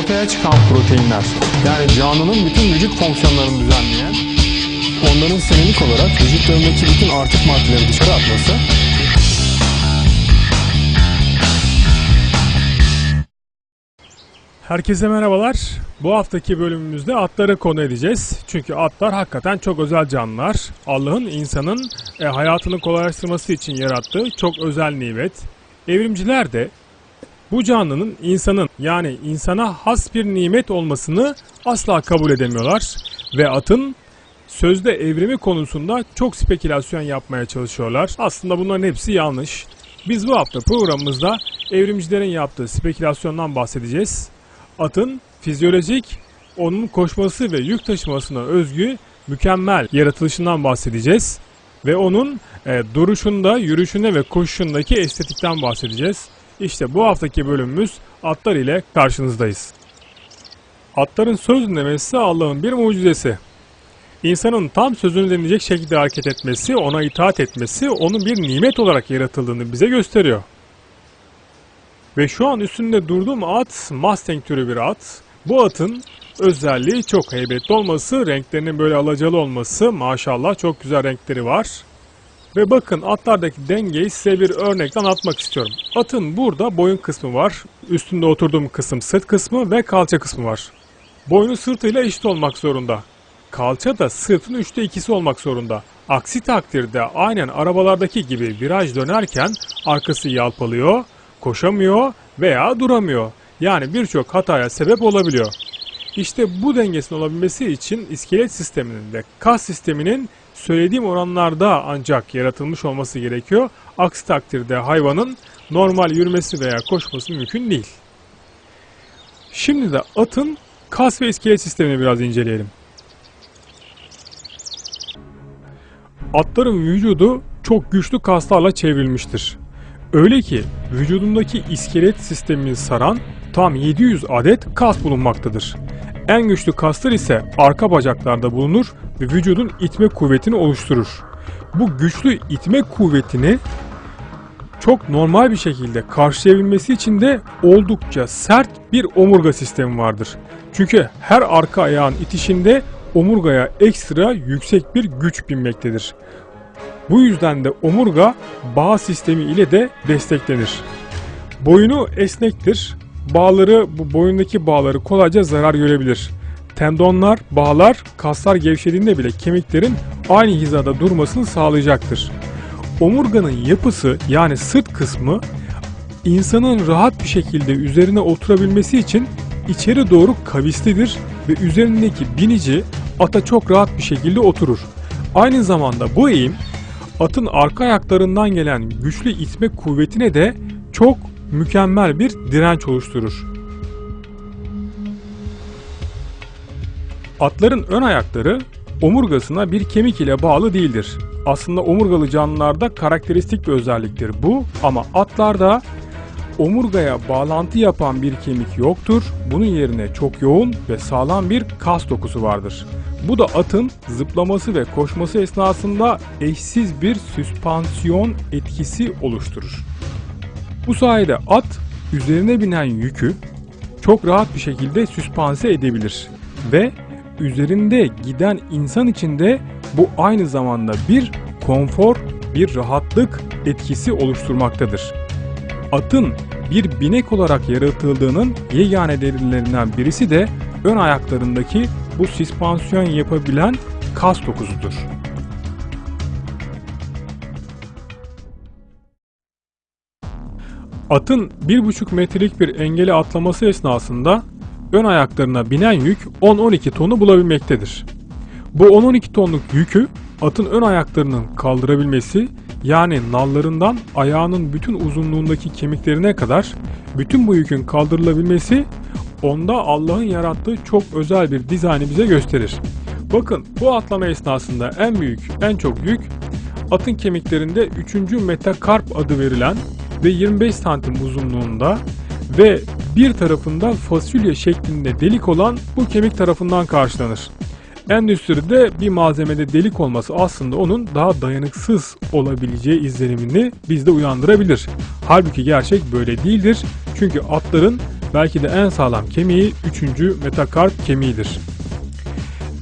ortaya çıkan proteinler yani canlının bütün vücut fonksiyonlarını düzenleyen onların senelik olarak vücutlarındaki bütün artık maddeleri dışarı atması Herkese merhabalar. Bu haftaki bölümümüzde atları konu edeceğiz. Çünkü atlar hakikaten çok özel canlılar. Allah'ın insanın e, hayatını kolaylaştırması için yarattığı çok özel nimet. Evrimciler de bu canlının insanın yani insana has bir nimet olmasını asla kabul edemiyorlar. Ve atın sözde evrimi konusunda çok spekülasyon yapmaya çalışıyorlar. Aslında bunların hepsi yanlış. Biz bu hafta programımızda evrimcilerin yaptığı spekülasyondan bahsedeceğiz. Atın fizyolojik, onun koşması ve yük taşımasına özgü mükemmel yaratılışından bahsedeceğiz. Ve onun e, duruşunda, yürüyüşünde ve koşuşundaki estetikten bahsedeceğiz. İşte bu haftaki bölümümüz atlar ile karşınızdayız. Atların söz dinlemesi Allah'ın bir mucizesi. İnsanın tam sözünü dinleyecek şekilde hareket etmesi, ona itaat etmesi, onun bir nimet olarak yaratıldığını bize gösteriyor. Ve şu an üstünde durduğum at Mustang türü bir at. Bu atın özelliği çok heybetli olması, renklerinin böyle alacalı olması. Maşallah çok güzel renkleri var. Ve bakın atlardaki dengeyi size bir örnekten atmak istiyorum. Atın burada boyun kısmı var. Üstünde oturduğum kısım sırt kısmı ve kalça kısmı var. Boynu sırtıyla eşit olmak zorunda. Kalça da sırtın üçte ikisi olmak zorunda. Aksi takdirde aynen arabalardaki gibi viraj dönerken arkası yalpalıyor, koşamıyor veya duramıyor. Yani birçok hataya sebep olabiliyor. İşte bu dengesinin olabilmesi için iskelet sisteminin ve kas sisteminin söylediğim oranlarda ancak yaratılmış olması gerekiyor. Aksi takdirde hayvanın normal yürümesi veya koşması mümkün değil. Şimdi de atın kas ve iskelet sistemini biraz inceleyelim. Atların vücudu çok güçlü kaslarla çevrilmiştir. Öyle ki vücudundaki iskelet sistemini saran tam 700 adet kas bulunmaktadır. En güçlü kaslar ise arka bacaklarda bulunur ve vücudun itme kuvvetini oluşturur. Bu güçlü itme kuvvetini çok normal bir şekilde karşılayabilmesi için de oldukça sert bir omurga sistemi vardır. Çünkü her arka ayağın itişinde omurgaya ekstra yüksek bir güç binmektedir. Bu yüzden de omurga bağ sistemi ile de desteklenir. Boyunu esnektir. Bağları bu boyundaki bağları kolayca zarar görebilir. Tendonlar, bağlar, kaslar gevşediğinde bile kemiklerin aynı hizada durmasını sağlayacaktır. Omurganın yapısı yani sırt kısmı insanın rahat bir şekilde üzerine oturabilmesi için içeri doğru kavislidir ve üzerindeki binici ata çok rahat bir şekilde oturur. Aynı zamanda bu eğim atın arka ayaklarından gelen güçlü itme kuvvetine de çok mükemmel bir direnç oluşturur. Atların ön ayakları omurgasına bir kemik ile bağlı değildir. Aslında omurgalı canlılarda karakteristik bir özelliktir bu ama atlarda omurgaya bağlantı yapan bir kemik yoktur. Bunun yerine çok yoğun ve sağlam bir kas dokusu vardır. Bu da atın zıplaması ve koşması esnasında eşsiz bir süspansiyon etkisi oluşturur. Bu sayede at üzerine binen yükü çok rahat bir şekilde süspanse edebilir ve üzerinde giden insan için de bu aynı zamanda bir konfor, bir rahatlık etkisi oluşturmaktadır. Atın bir binek olarak yaratıldığının yegane delillerinden birisi de ön ayaklarındaki bu süspansiyon yapabilen kas dokuzudur. Atın 1,5 metrelik bir engeli atlaması esnasında ön ayaklarına binen yük 10-12 tonu bulabilmektedir. Bu 10-12 tonluk yükü atın ön ayaklarının kaldırabilmesi yani nallarından ayağının bütün uzunluğundaki kemiklerine kadar bütün bu yükün kaldırılabilmesi onda Allah'ın yarattığı çok özel bir dizaynı bize gösterir. Bakın bu atlama esnasında en büyük, en çok yük atın kemiklerinde 3. metakarp adı verilen ve 25 santim uzunluğunda ve bir tarafında fasulye şeklinde delik olan bu kemik tarafından karşılanır. Endüstride bir malzemede delik olması aslında onun daha dayanıksız olabileceği izlenimini bizde uyandırabilir. Halbuki gerçek böyle değildir. Çünkü atların belki de en sağlam kemiği 3. metakarp kemiğidir.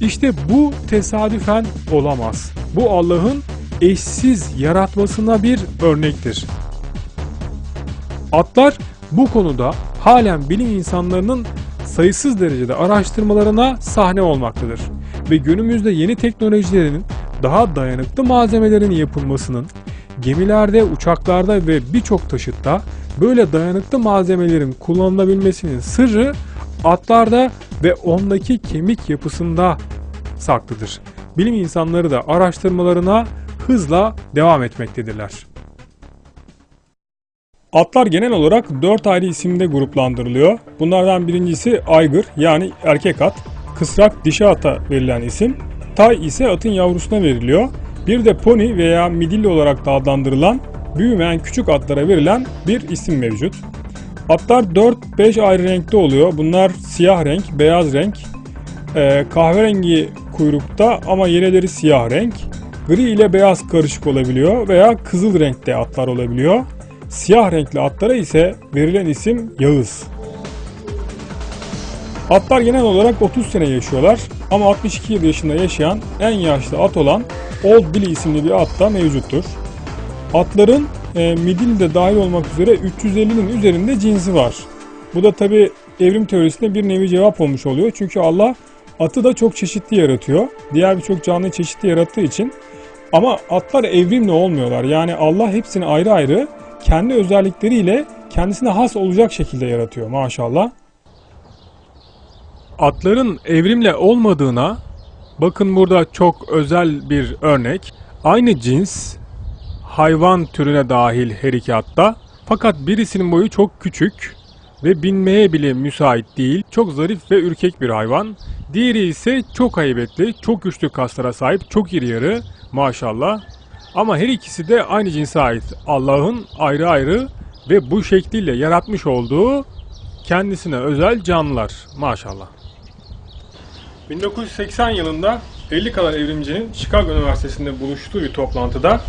İşte bu tesadüfen olamaz. Bu Allah'ın eşsiz yaratmasına bir örnektir. Atlar bu konuda halen bilim insanlarının sayısız derecede araştırmalarına sahne olmaktadır. Ve günümüzde yeni teknolojilerin daha dayanıklı malzemelerin yapılmasının, gemilerde, uçaklarda ve birçok taşıtta böyle dayanıklı malzemelerin kullanılabilmesinin sırrı atlarda ve ondaki kemik yapısında saklıdır. Bilim insanları da araştırmalarına hızla devam etmektedirler. Atlar genel olarak 4 ayrı isimde gruplandırılıyor. Bunlardan birincisi aygır yani erkek at, kısrak dişi ata verilen isim, tay ise atın yavrusuna veriliyor. Bir de pony veya midilli olarak da adlandırılan büyümeyen küçük atlara verilen bir isim mevcut. Atlar 4-5 ayrı renkte oluyor. Bunlar siyah renk, beyaz renk, e, kahverengi kuyrukta ama yeleleri siyah renk, gri ile beyaz karışık olabiliyor veya kızıl renkte atlar olabiliyor. Siyah renkli atlara ise verilen isim Yağız. Atlar genel olarak 30 sene yaşıyorlar ama 62 yıl yaşında yaşayan en yaşlı at olan Old Billy isimli bir at da mevcuttur. Atların e, midil de dahil olmak üzere 350'nin üzerinde cinsi var. Bu da tabi evrim teorisine bir nevi cevap olmuş oluyor. Çünkü Allah atı da çok çeşitli yaratıyor. Diğer birçok canlı çeşitli yarattığı için. Ama atlar evrimle olmuyorlar. Yani Allah hepsini ayrı ayrı kendi özellikleriyle kendisine has olacak şekilde yaratıyor maşallah. Atların evrimle olmadığına bakın burada çok özel bir örnek. Aynı cins hayvan türüne dahil her iki atta fakat birisinin boyu çok küçük ve binmeye bile müsait değil. Çok zarif ve ürkek bir hayvan. Diğeri ise çok haybetli, çok güçlü kaslara sahip, çok iri yarı maşallah. Ama her ikisi de aynı cinse ait. Allah'ın ayrı ayrı ve bu şekliyle yaratmış olduğu kendisine özel canlılar maşallah. 1980 yılında 50 kadar evrimcinin Chicago Üniversitesi'nde buluştuğu bir toplantıda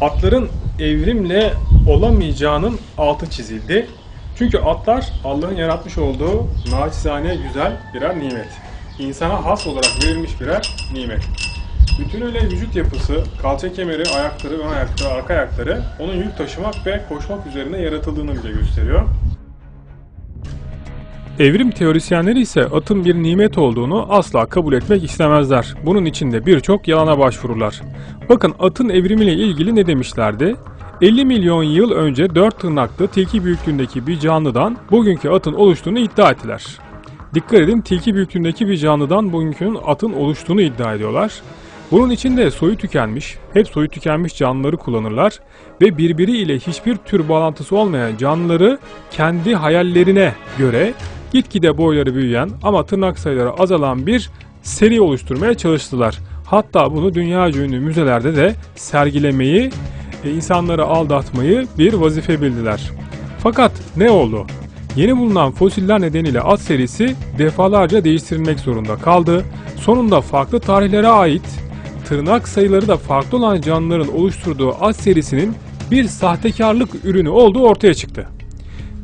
atların evrimle olamayacağının altı çizildi. Çünkü atlar Allah'ın yaratmış olduğu naçizane güzel birer nimet. İnsana has olarak verilmiş birer nimet. Bütünüyle vücut yapısı, kalça kemeri, ayakları, ön ayakları, arka ayakları onun yük taşımak ve koşmak üzerine yaratıldığını bize gösteriyor. Evrim teorisyenleri ise atın bir nimet olduğunu asla kabul etmek istemezler. Bunun için de birçok yalana başvururlar. Bakın atın evrimiyle ilgili ne demişlerdi? 50 milyon yıl önce dört tırnaklı tilki büyüklüğündeki bir canlıdan bugünkü atın oluştuğunu iddia ettiler. Dikkat edin tilki büyüklüğündeki bir canlıdan bugünkünün atın oluştuğunu iddia ediyorlar. Bunun için de soyu tükenmiş, hep soyu tükenmiş canlıları kullanırlar ve birbiriyle hiçbir tür bağlantısı olmayan canlıları kendi hayallerine göre gitgide boyları büyüyen ama tırnak sayıları azalan bir seri oluşturmaya çalıştılar. Hatta bunu dünya ünlü müzelerde de sergilemeyi, e, insanları aldatmayı bir vazife bildiler. Fakat ne oldu? Yeni bulunan fosiller nedeniyle at serisi defalarca değiştirilmek zorunda kaldı. Sonunda farklı tarihlere ait tırnak sayıları da farklı olan canlıların oluşturduğu at serisinin bir sahtekarlık ürünü olduğu ortaya çıktı.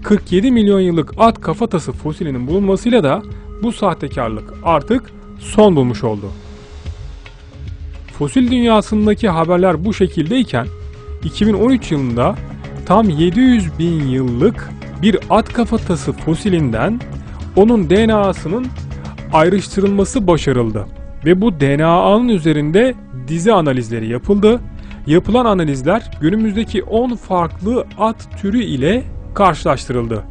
47 milyon yıllık at kafatası fosilinin bulunmasıyla da bu sahtekarlık artık son bulmuş oldu. Fosil dünyasındaki haberler bu şekildeyken 2013 yılında tam 700 bin yıllık bir at kafatası fosilinden onun DNA'sının ayrıştırılması başarıldı. Ve bu DNA'nın üzerinde dizi analizleri yapıldı. Yapılan analizler günümüzdeki 10 farklı at türü ile karşılaştırıldı.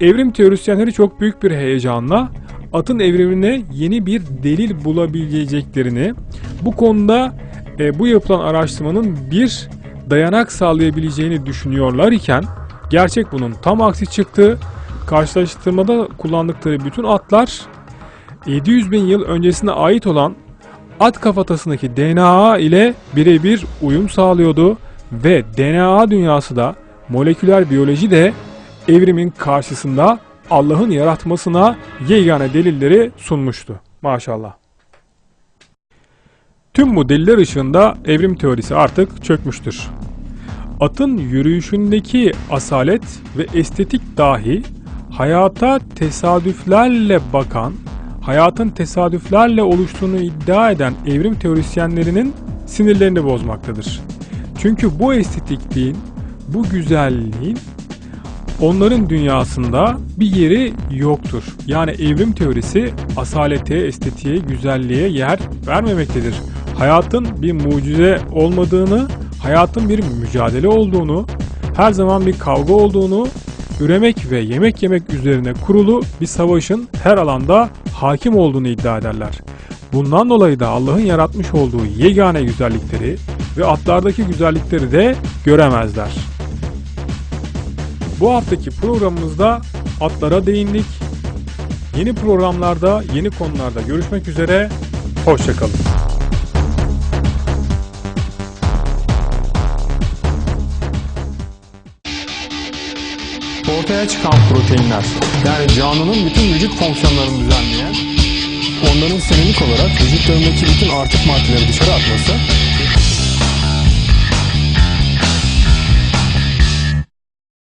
Evrim teorisyenleri çok büyük bir heyecanla atın evrimine yeni bir delil bulabileceklerini, bu konuda e, bu yapılan araştırmanın bir dayanak sağlayabileceğini düşünüyorlar iken gerçek bunun tam aksi çıktı. Karşılaştırmada kullandıkları bütün atlar 700 bin yıl öncesine ait olan at kafatasındaki DNA ile birebir uyum sağlıyordu ve DNA dünyası da moleküler biyoloji de evrimin karşısında Allah'ın yaratmasına yegane delilleri sunmuştu. Maşallah. Tüm bu deliller ışığında evrim teorisi artık çökmüştür. Atın yürüyüşündeki asalet ve estetik dahi hayata tesadüflerle bakan, hayatın tesadüflerle oluştuğunu iddia eden evrim teorisyenlerinin sinirlerini bozmaktadır. Çünkü bu estetikliğin, bu güzelliğin onların dünyasında bir yeri yoktur. Yani evrim teorisi asalete, estetiğe, güzelliğe yer vermemektedir. Hayatın bir mucize olmadığını, hayatın bir mücadele olduğunu, her zaman bir kavga olduğunu, üremek ve yemek yemek üzerine kurulu bir savaşın her alanda hakim olduğunu iddia ederler. Bundan dolayı da Allah'ın yaratmış olduğu yegane güzellikleri ve atlardaki güzellikleri de göremezler. Bu haftaki programımızda atlara değindik. Yeni programlarda, yeni konularda görüşmek üzere. Hoşçakalın. Ortaya çıkan proteinler. Yani canlının bütün vücut fonksiyonlarını düzenleyen onların selenik olarak vücutlarındaki bütün artık maddeleri dışarı atması